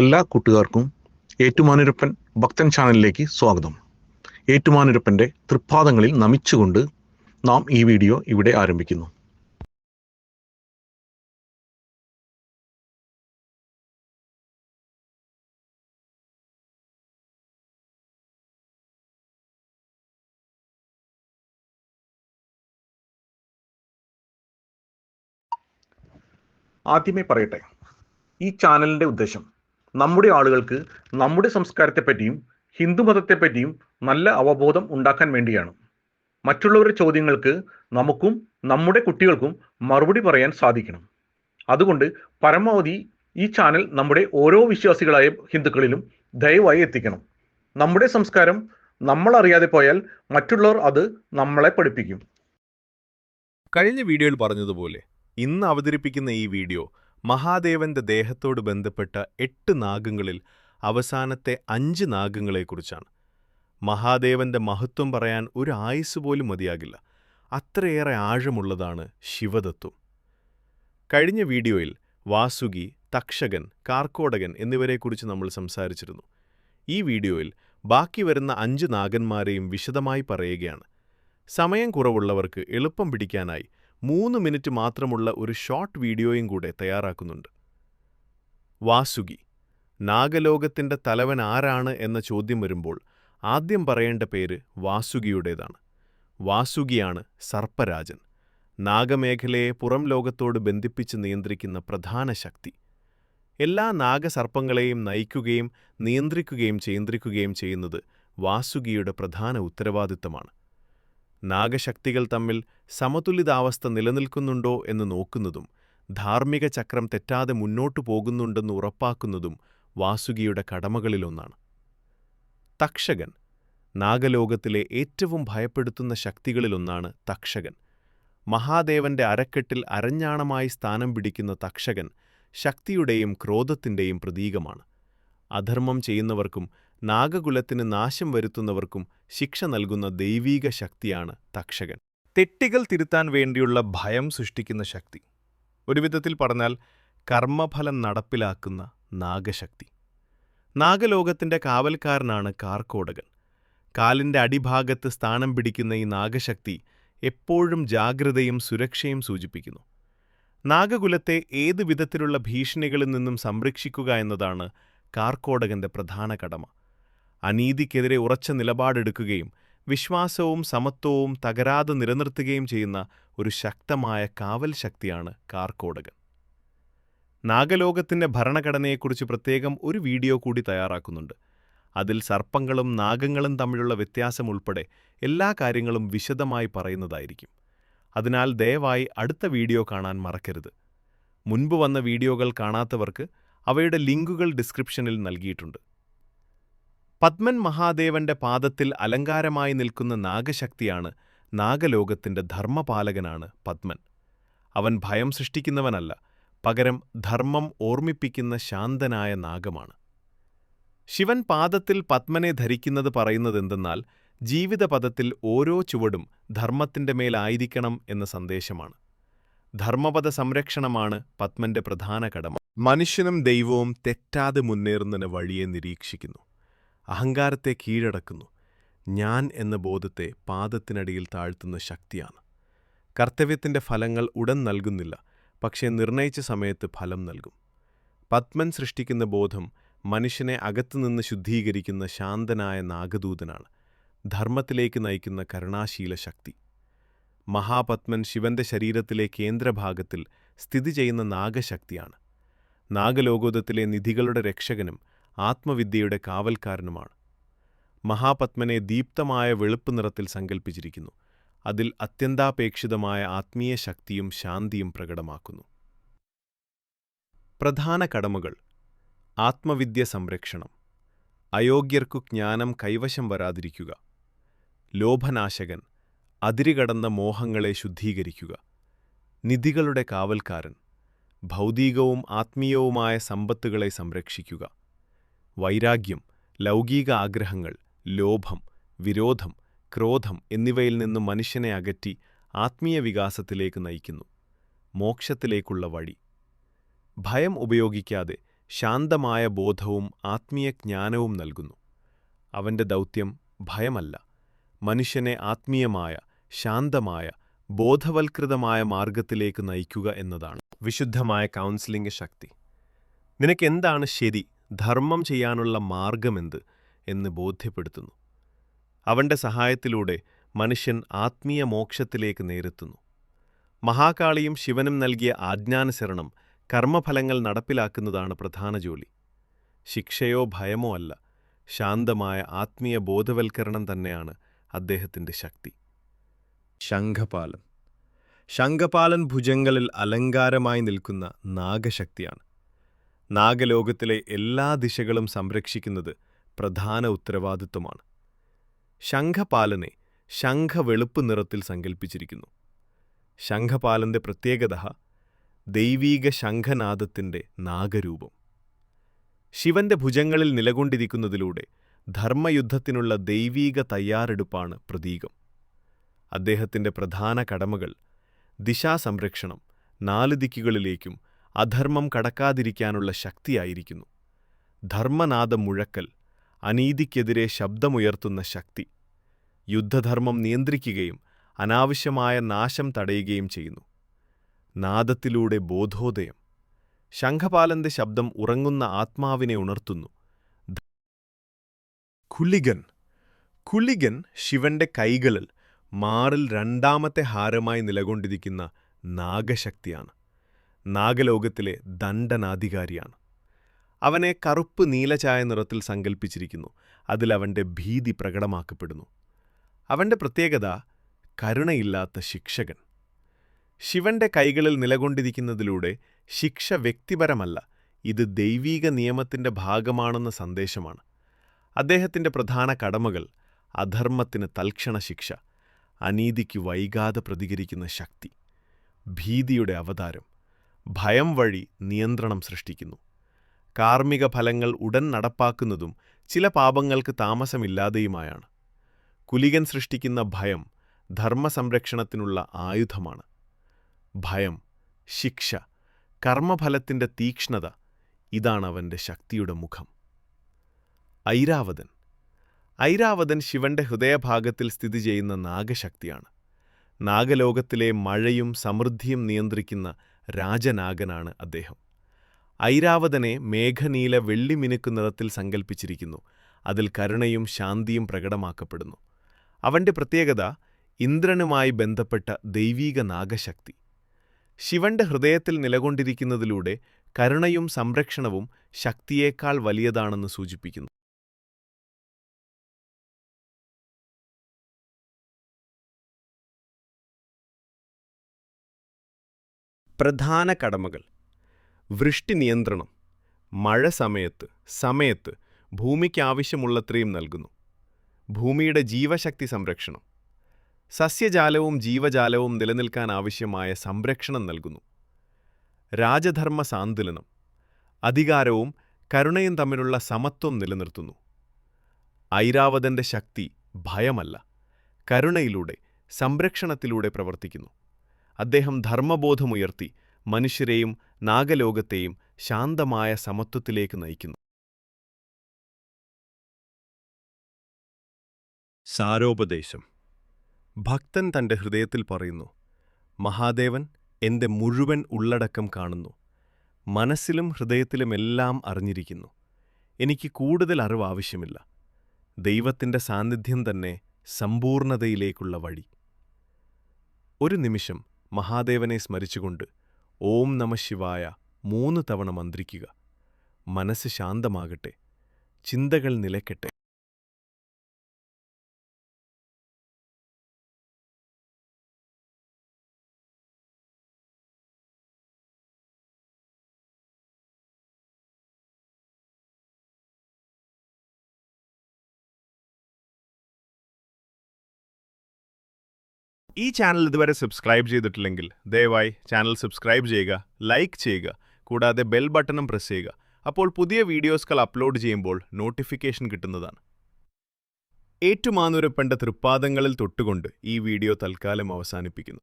എല്ലാ കൂട്ടുകാർക്കും ഏറ്റുമാനൂരപ്പൻ ഭക്തൻ ചാനലിലേക്ക് സ്വാഗതം. ഏറ്റുമാനൂരപ്പന്റെ തൃപ്പാദങ്ങളിൽ നമിച്ചുകൊണ്ട് നാം ഈ വീഡിയോ ഇവിടെ ആരംഭിക്കുന്നു. ആദ്യമേ പറയട്ടെ ഈ ചാനലിന്റെ ഉദ്ദേശം നമ്മുടെ ആളുകൾക്ക് നമ്മുടെ സംസ്കാരത്തെ പറ്റിയും സംസ്കാരത്തെപ്പറ്റിയും ഹിന്ദുമതത്തെപ്പറ്റിയും നല്ല അവബോധം ഉണ്ടാക്കാൻ വേണ്ടിയാണ്. മറ്റുള്ളവരുടെ ചോദ്യങ്ങൾക്ക് നമുക്കും നമ്മുടെ കുട്ടികൾക്കും മറുപടി പറയാൻ സാധിക്കണം. അതുകൊണ്ട് പരമാവധി ഈ ചാനൽ നമ്മുടെ ഓരോ വിശ്വാസികളായ ഹിന്ദുക്കളിലും ദയവായി എത്തിക്കണം. നമ്മുടെ സംസ്കാരം നമ്മൾ അറിയാതെ പോയാൽ മറ്റുള്ളവർ അത് നമ്മളെ പഠിപ്പിക്കും. കഴിഞ്ഞ വീഡിയോയിൽ പറഞ്ഞതുപോലെ ഇന്ന് അവതരിപ്പിക്കുന്ന ഈ വീഡിയോ മഹാദേവന്റെ ദേഹത്തോട് ബന്ധപ്പെട്ട എട്ട് നാഗങ്ങളിൽ അവസാനത്തെ അഞ്ച് നാഗങ്ങളെക്കുറിച്ചാണ്. മഹാദേവന്റെ മഹത്വം പറയാൻ ഒരു ആയുസ് പോലും മതിയാകില്ല. അത്രയേറെ ആഴമുള്ളതാണ് ശിവതത്വം കഴിഞ്ഞ വീഡിയോയിൽ വാസുകി തക്ഷകൻ കാർക്കോടകൻ എന്നിവരെക്കുറിച്ച് നമ്മൾ സംസാരിച്ചിരുന്നു. ഈ വീഡിയോയിൽ ബാക്കി വരുന്ന അഞ്ച് നാഗന്മാരെയും വിശദമായി പറയുകയാണ്. സമയം കുറവുള്ളവർക്ക് എളുപ്പം പിടിക്കാനായി മൂന്ന് മിനിറ്റ് മാത്രമുള്ള ഒരു ഷോർട്ട് വീഡിയോയും കൂടെ തയ്യാറാക്കുന്നുണ്ട്. വാസുകി നാഗലോകത്തിന്റെ തലവൻ ആരാണ് എന്ന ചോദ്യം വരുമ്പോൾ ആദ്യം പറയേണ്ട പേര് വാസുകിയുടേതാണ്. വാസുകിയാണ് സർപ്പരാജൻ നാഗമേഖലയെ പുറം ലോകത്തോട് ബന്ധിപ്പിച്ച് നിയന്ത്രിക്കുന്ന പ്രധാന ശക്തി. എല്ലാ നാഗസർപ്പങ്ങളെയും നയിക്കുകയും നിയന്ത്രിക്കുകയും ചെയ്യന്ത്രിക്കുകയും ചെയ്യുന്നത് വാസുകിയുടെ പ്രധാന ഉത്തരവാദിത്തമാണ്. നാഗശക്തികൾ തമ്മിൽ സമതുലിതാവസ്ഥ നിലനിൽക്കുന്നുണ്ടോ എന്ന് നോക്കുന്നതും ധാർമ്മിക ചക്രം തെറ്റാതെ മുന്നോട്ടു പോകുന്നുണ്ടെന്ന് ഉറപ്പാക്കുന്നതും വാസുകിയുടെ കടമകളിലൊന്നാണ്. തക്ഷകൻ നാഗലോകത്തിലെ ഏറ്റവും ഭയപ്പെടുത്തുന്ന ശക്തികളിലൊന്നാണ് തക്ഷകൻ. മഹാദേവന്റെ അരക്കെട്ടിൽ അരഞ്ഞാണമായി സ്ഥാനം പിടിക്കുന്ന തക്ഷകൻ ശക്തിയുടെയും ക്രോധത്തിന്റെയും പ്രതീകമാണ്. അധർമ്മം ചെയ്യുന്നവർക്കും നാഗകുലത്തിന് നാശം വരുത്തുന്നവർക്കും ശിക്ഷ നൽകുന്ന ദൈവീക ശക്തിയാണ് തക്ഷകൻ. തെറ്റികൾ തിരുത്താൻ വേണ്ടിയുള്ള ഭയം സൃഷ്ടിക്കുന്ന ശക്തി. ഒരു വിധത്തിൽ പറഞ്ഞാൽ കർമ്മഫലം നടപ്പിലാക്കുന്ന നാഗശക്തി. നാഗലോകത്തിന്റെ കാവൽക്കാരനാണ് കാർക്കോടകൻ. കാലിന്റെ അടിഭാഗത്ത് സ്ഥാനം പിടിക്കുന്ന ഈ നാഗശക്തി എപ്പോഴും ജാഗ്രതയും സുരക്ഷയും സൂചിപ്പിക്കുന്നു. നാഗകുലത്തെ ഏതു വിധത്തിലുള്ള ഭീഷണികളിൽ നിന്നും സംരക്ഷിക്കുക എന്നതാണ് കാർക്കോടകന്റെ പ്രധാന കടമ. അനീതിക്കെതിരെ ഉറച്ച നിലപാടെടുക്കുകയും വിശ്വാസവും സമത്വവും തകരാതെ നിലനിർത്തുകയും ചെയ്യുന്ന ഒരു ശക്തമായ കാവൽ ശക്തിയാണ് കാർക്കോടകൻ. നാഗലോകത്തിന്റെ ഭരണഘടനയെക്കുറിച്ച് പ്രത്യേകം ഒരു വീഡിയോ കൂടി തയ്യാറാക്കുന്നുണ്ട്. അതിൽ സർപ്പങ്ങളും നാഗങ്ങളും തമ്മിലുള്ള വ്യത്യാസം ഉൾപ്പെടെ എല്ലാ കാര്യങ്ങളും വിശദമായി പറയുന്നതായിരിക്കും. അതിനാൽ ദയവായി അടുത്ത വീഡിയോ കാണാൻ മറക്കരുത്. മുൻപ് വന്ന വീഡിയോകൾ കാണാത്തവർക്ക് അവയുടെ ലിങ്കുകൾ ഡിസ്ക്രിപ്ഷനിൽ നൽകിയിട്ടുണ്ട്. പത്മൻ മഹാദേവന്റെ പാദത്തിൽ അലങ്കാരമായി നിൽക്കുന്ന നാഗശക്തിയാണ് നാഗലോകത്തിന്റെ ധർമ്മപാലകനാണ് പത്മൻ. അവൻ ഭയം സൃഷ്ടിക്കുന്നവനല്ല പകരം ധർമ്മം ഓർമ്മിപ്പിക്കുന്ന ശാന്തനായ നാഗമാണ്. ശിവൻ പാദത്തിൽ പത്മനെ ധരിക്കുന്നത് പറയുന്നതെന്തെന്നാൽ ജീവിതപഥത്തിൽ ഓരോ ചുവടും ധർമ്മത്തിന്റെ മേലായിരിക്കണം എന്ന സന്ദേശമാണ്. ധർമ്മപഥ സംരക്ഷണമാണ് പത്മന്റെ പ്രധാന കടമ. മനുഷ്യനും ദൈവവും തെറ്റാതെ മുന്നേറുന്നതിന് വഴിയെ നിരീക്ഷിക്കുന്നു. അഹങ്കാരത്തെ കീഴടക്കുന്നു. ഞാൻ എന്ന ബോധത്തെ പാദത്തിനടിയിൽ താഴ്ത്തുന്ന ശക്തിയാണ്. കർത്തവ്യത്തിന്റെ ഫലങ്ങൾ ഉടൻ നൽകുന്നില്ല പക്ഷേ നിർണയിച്ച സമയത്ത് ഫലം നൽകും. പത്മൻ സൃഷ്ടിക്കുന്ന ബോധം മനുഷ്യനെ അകത്തുനിന്ന് ശുദ്ധീകരിക്കുന്ന ശാന്തനായ നാഗദൂതനാണ്. ധർമ്മത്തിലേക്ക് നയിക്കുന്ന കരുണാശീല ശക്തി. മഹാപത്മൻ ശിവന്റെ ശരീരത്തിലെ കേന്ദ്രഭാഗത്തിൽ സ്ഥിതി ചെയ്യുന്ന നാഗശക്തിയാണ്. നാഗലോകോദത്തിലെ നിധികളുടെ രക്ഷകനും ആത്മവിദ്യയുടെ കാവൽക്കാരനുമാണ്. മഹാപത്മനെ ദീപ്തമായ വെളുപ്പ് നിറത്തിൽ സങ്കൽപ്പിച്ചിരിക്കുന്നു. അതിൽ അത്യന്താപേക്ഷിതമായ ആത്മീയ ശക്തിയും ശാന്തിയും പ്രകടമാക്കുന്നു. പ്രധാന കടമകൾ. ആത്മവിദ്യ സംരക്ഷണം. അയോഗ്യർക്കു ജ്ഞാനം കൈവശം വരാതിരിക്കുക. ലോഭനാശകൻ. അതിരുകടന്ന മോഹങ്ങളെ ശുദ്ധീകരിക്കുക. നിധികളുടെ കാവൽക്കാരൻ. ഭൗതികവും ആത്മീയവുമായ സമ്പത്തുകളെ സംരക്ഷിക്കുക. വൈരാഗ്യം ലൗകിക ആഗ്രഹങ്ങൾ ലോഭം വിരോധം ക്രോധം എന്നിവയിൽ നിന്നും മനുഷ്യനെ അകറ്റി ആത്മീയ വികാസത്തിലേക്ക് നയിക്കുന്നു. മോക്ഷത്തിലേക്കുള്ള വഴി. ഭയം ഉപയോഗിക്കാതെ ശാന്തമായ ബോധവും ആത്മീയ ജ്ഞാനവും നൽകുന്നു. അവന്റെ ദൗത്യം ഭയമല്ല. മനുഷ്യനെ ആത്മീയമായ ശാന്തമായ ബോധവൽകൃതമായ മാർഗത്തിലേക്ക് നയിക്കുക എന്നതാണ് വിശുദ്ധമായ കൗൺസിലിംഗ് ശക്തി. നിനക്കെന്താണ് ശരി ധർമ്മം ചെയ്യാനുള്ള മാർഗമെന്ത് എന്ന് ബോധ്യപ്പെടുത്തുന്നു. അവന്റെ സഹായത്തിലൂടെ മനുഷ്യൻ ആത്മീയ മോക്ഷത്തിലേക്ക് നേരെത്തുന്നു. മഹാകാളിയും ശിവനും നൽകിയ ആജ്ഞാനുസരണം കർമ്മഫലങ്ങൾ നടപ്പിലാക്കുന്നതാണ് പ്രധാന ജോലി. ശിക്ഷയോ ഭയമോ അല്ല ശാന്തമായ ആത്മീയ ബോധവൽക്കരണം തന്നെയാണ് അദ്ദേഹത്തിന്റെ ശക്തി. ശംഖപാലൻ. ശംഖപാലൻ ഭുജങ്ങളിൽ അലങ്കാരമായി നിൽക്കുന്ന നാഗശക്തിയാണ്. നാഗലോകത്തിലെ എല്ലാ ദിശകളും സംരക്ഷിക്കുന്നത് പ്രധാന ഉത്തരവാദിത്വമാണ്. ശംഖപാലനെ ശംഖവെളുപ്പ് നിറത്തിൽ സങ്കൽപ്പിച്ചിരിക്കുന്നു. ശംഖപാലന്റെ പ്രത്യേകത ദൈവീക ശംഖനാദത്തിന്റെ നാഗരൂപം. ശിവന്റെ ഭുജങ്ങളിൽ നിലകൊണ്ടിരിക്കുന്നതിലൂടെ ധർമ്മയുദ്ധത്തിനുള്ള ദൈവീക തയ്യാറെടുപ്പാണ് പ്രതീകം. അദ്ദേഹത്തിന്റെ പ്രധാന കടമകൾ ദിശാസംരക്ഷണം നാല് ദിക്കുകളിലേക്കും അധർമ്മം കടക്കാതിരിക്കാനുള്ള ശക്തിയായിരിക്കുന്നു. ധർമ്മനാദം മുഴക്കൽ അനീതിക്കെതിരെ ശബ്ദമുയർത്തുന്ന ശക്തി. യുദ്ധധർമ്മം നിയന്ത്രിക്കുകയും അനാവശ്യമായ നാശം തടയുകയും ചെയ്യുന്നു. നാദത്തിലൂടെ ബോധോദയം. ശംഖപാലന്റെ ശബ്ദം ഉറങ്ങുന്ന ആത്മാവിനെ ഉണർത്തുന്നു. കുലികൻ കുലികൻ ശിവന്റെ കൈകളിൽ മാറിൽ രണ്ടാമത്തെ ഹാരമായി നിലകൊണ്ടിരിക്കുന്ന നാഗശക്തിയാണ്. നാഗലോകത്തിലെ ദണ്ഡനാധികാരിയാണ്. അവനെ കറുപ്പ് നീലചായ നിറത്തിൽ സങ്കൽപ്പിച്ചിരിക്കുന്നു. അതിൽ അവന്റെ ഭീതി പ്രകടമാക്കപ്പെടുന്നു. അവന്റെ പ്രത്യേകത കരുണയില്ലാത്ത ശിക്ഷകൻ. ശിവന്റെ കൈകളിൽ നിലകൊണ്ടിരിക്കുന്നതിലൂടെ ശിക്ഷ വ്യക്തിപരമല്ല ഇത് ദൈവീക നിയമത്തിന്റെ ഭാഗമാണെന്ന സന്ദേശമാണ്. അദ്ദേഹത്തിന്റെ പ്രധാന കടമകൾ അധർമ്മത്തിന് തൽക്ഷണ ശിക്ഷ അനീതിക്ക് വൈകാതെ പ്രതികരിക്കുന്ന ശക്തി ഭീതിയുടെ അവതാരം. ഭയം വഴി നിയന്ത്രണം സൃഷ്ടിക്കുന്നു. കാർമിക ഫലങ്ങൾ ഉടൻ നടപ്പാക്കുന്നതും ചില പാപങ്ങൾക്ക് താമസമില്ലാതെയുമായാണ്. കുലികൻ സൃഷ്ടിക്കുന്ന ഭയം ധർമ്മസംരക്ഷണത്തിനുള്ള ആയുധമാണ്. ഭയം ശിക്ഷ കർമ്മഫലത്തിന്റെ തീക്ഷ്ണത ഇതാണ് അവന്റെ ശക്തിയുടെ മുഖം. ഐരാവതൻ. ഐരാവതൻ ശിവന്റെ ഹൃദയഭാഗത്തിൽ സ്ഥിതി ചെയ്യുന്ന നാഗശക്തിയാണ്. നാഗലോകത്തിലെ മഴയും സമൃദ്ധിയും നിയന്ത്രിക്കുന്ന രാജനാഗനാണ് അദ്ദേഹം. ഐരാവതനെ മേഘനീല വെള്ളി നിറത്തിൽ സങ്കല്പിച്ചിരിക്കുന്നു അതിൽ കരുണയും ശാന്തിയും പ്രകടമാക്കപ്പെടുന്നു. അവന്റെ പ്രത്യേകത ഇന്ദ്രനുമായി ബന്ധപ്പെട്ട ദൈവീക നാഗശക്തി. ശിവന്റെ ഹൃദയത്തിൽ നിലകൊണ്ടിരിക്കുന്നതിലൂടെ കരുണയും സംരക്ഷണവും ശക്തിയേക്കാൾ വലിയതാണെന്ന് സൂചിപ്പിക്കുന്നു. പ്രധാന കടമകൾ. വൃഷ്ടി നിയന്ത്രണം. മഴ സമയത്ത് സമയത്ത് ഭൂമിക്ക് ആവശ്യമുള്ളത്രയും നൽകുന്നു. ഭൂമിയുടെ ജീവശക്തി സംരക്ഷണം. സസ്യജാലവും ജീവജാലവും നിലനിൽക്കാൻ ആവശ്യമായ സംരക്ഷണം നൽകുന്നു. രാജധർമ്മ സാന്തുലനം അധികാരവും കരുണയും തമ്മിലുള്ള സമത്വം നിലനിർത്തുന്നു. ഐരാവതന്റെ ശക്തി ഭയമല്ല. കരുണയിലൂടെ സംരക്ഷണത്തിലൂടെ പ്രവർത്തിക്കുന്നു. അദ്ദേഹം ധർമ്മബോധമുയർത്തി മനുഷ്യരെയും നാഗലോകത്തെയും ശാന്തമായ സമത്വത്തിലേക്ക് നയിക്കുന്നു. സാരോപദേശം. ഭക്തൻ തന്റെ ഹൃദയത്തിൽ പറയുന്നു മഹാദേവൻ എന്റെ മുഴുവൻ ഉള്ളടക്കം കാണുന്നു. മനസ്സിലും ഹൃദയത്തിലുമെല്ലാം അറിഞ്ഞിരിക്കുന്നു. എനിക്ക് കൂടുതൽ അറിവ് ആവശ്യമില്ല. ദൈവത്തിന്റെ സാന്നിധ്യം തന്നെ സമ്പൂർണതയിലേക്കുള്ള വഴി. ഒരു നിമിഷം മഹാദേവനെ സ്മരിച്ചുകൊണ്ട് ഓം നമ ശിവായ മൂന്ന് തവണ മന്ത്രിക്കുക. മനസ്സ് ശാന്തമാകട്ടെ. ചിന്തകൾ നിലയ്ക്കട്ടെ. ഈ ചാനൽ ഇതുവരെ സബ്സ്ക്രൈബ് ചെയ്തിട്ടില്ലെങ്കിൽ ദയവായി ചാനൽ സബ്സ്ക്രൈബ് ചെയ്യുക ലൈക്ക് ചെയ്യുക കൂടാതെ ബെൽ ബട്ടണും പ്രസ് ചെയ്യുക. അപ്പോൾ പുതിയ വീഡിയോസുകൾ അപ്ലോഡ് ചെയ്യുമ്പോൾ നോട്ടിഫിക്കേഷൻ കിട്ടുന്നതാണ്. ഏറ്റുമാനൂരപ്പന്റെ തൃപ്പാദങ്ങളിൽ തൊട്ടുകൊണ്ട് ഈ വീഡിയോ തൽക്കാലം അവസാനിപ്പിക്കുന്നു.